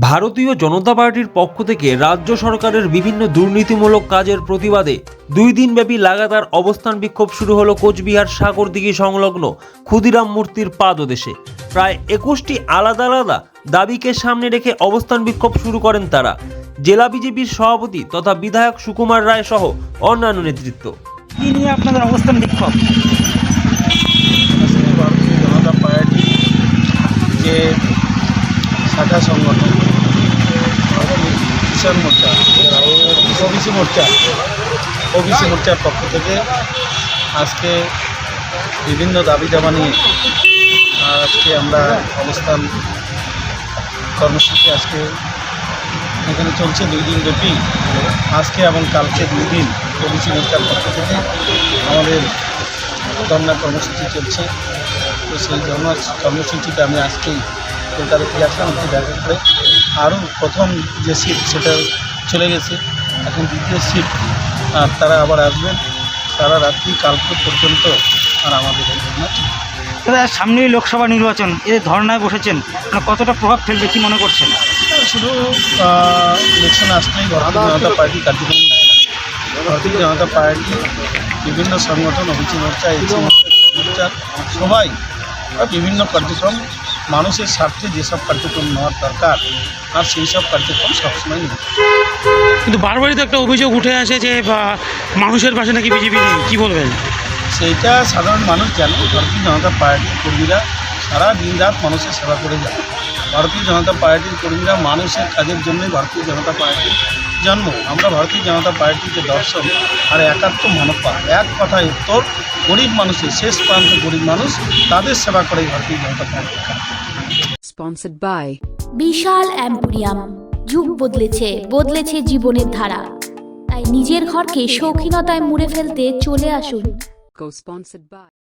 ভারতীয় জনতা পার্টির পক্ষ থেকে রাজ্য সরকারের বিভিন্ন দুর্নীতিমূলক কাজের প্রতিবাদে দুই দিনব্যাপী লাগাতার অবস্থান বিক্ষোভ শুরু হলো কোচবিহার সাগরদিঘি সংলগ্ন ক্ষুদিরাম মূর্তির পাদদেশে। প্রায় একুশটি আলাদা আলাদা দাবিকে সামনে রেখে অবস্থান বিক্ষোভ শুরু করেন তারা। জেলা বিজেপির সভাপতি তথা বিধায়ক সুকুমার রায় সহ অন্যান্য নেতৃত্ব। নিয়ে আপনাদের অবস্থান বিক্ষোভ? ভারতীয় জনতা পার্টি যে শাখা সংগঠন। কিষাণ মোর্চা। ওবিসি মোর্চা। ওবিসি মোর্চার পক্ষ থেকে আজকে বিভিন্ন দাবি দাবা নিয়ে আজকে আমরা অবস্থান কর্মসূচি আজকে এখানে চলছে দুই দিন ব্যাপী। আজকে এবং কালকে দুই দিন ওবিসি মোর্চার পক্ষ থেকে আমাদের ধর্ণা কর্মসূচি চলছে। তো সেই ধর্ম কর্মসূচিতে আমি আজকেই কলকাতা থেকে আসলাম একটু দেখা করে আরও প্রথম যে সিট সেটা চলে গেছে। এখন দ্বিতীয় সিট আর তারা আবার আসবেন। সারা রাত্রি কালকে পর্যন্ত আর আমাদের ধর্ণা। দাদা সামনেই লোকসভা নির্বাচন এ ধর্নায় বসেছেন। কতটা প্রভাব ফেলবে কি মনে করছেন? শুধু ইলেকশন আসলেই ভারতীয় জনতা পার্টি কার্যক্রম নেয় না। ভারতীয় জনতা পার্টি বিভিন্ন সংগঠন অভিচি মোর্চা এসি মোর্চা সবাই বিভিন্ন কার্যক্রম মানুষের স্বার্থে যেসব কার্যক্রম নেওয়ার দরকার আর সেই সব কার্যক্রম সবসময় নেবে কিন্তু বারবারই তো একটা অভিযোগ উঠে আসে যে মানুষের পাশে নাকি বিজেপি নেই। কী বলবেন? সেইটা সাধারণ মানুষ জানে। ভারতীয় জনতা পার্টির কর্মীরা সারা দিন রাত মানুষের সেবা করে যায় ভারতীয় জনতা পার্টির কর্মীরা মানুষের কাজের জন্যই ভারতীয় জনতা পার্টির জন্ম আমরা ভারতীয় জনতা পার্টির যে দর্শন আর একাত্ম মানবতা এক কথায় উত্তর গরিব মানুষের শেষ প্রান্ত গরিব মানুষ তাদের সেবা করে Bharatiya Janata party. Sponsored by Vishal emporium. যুগ বদলেছে বদলেছে জীবনের ধারা। তাই নিজের ঘরকে শৌখিনতায় মুড়ে ফেলতে চলে আসুন। Co-sponsored by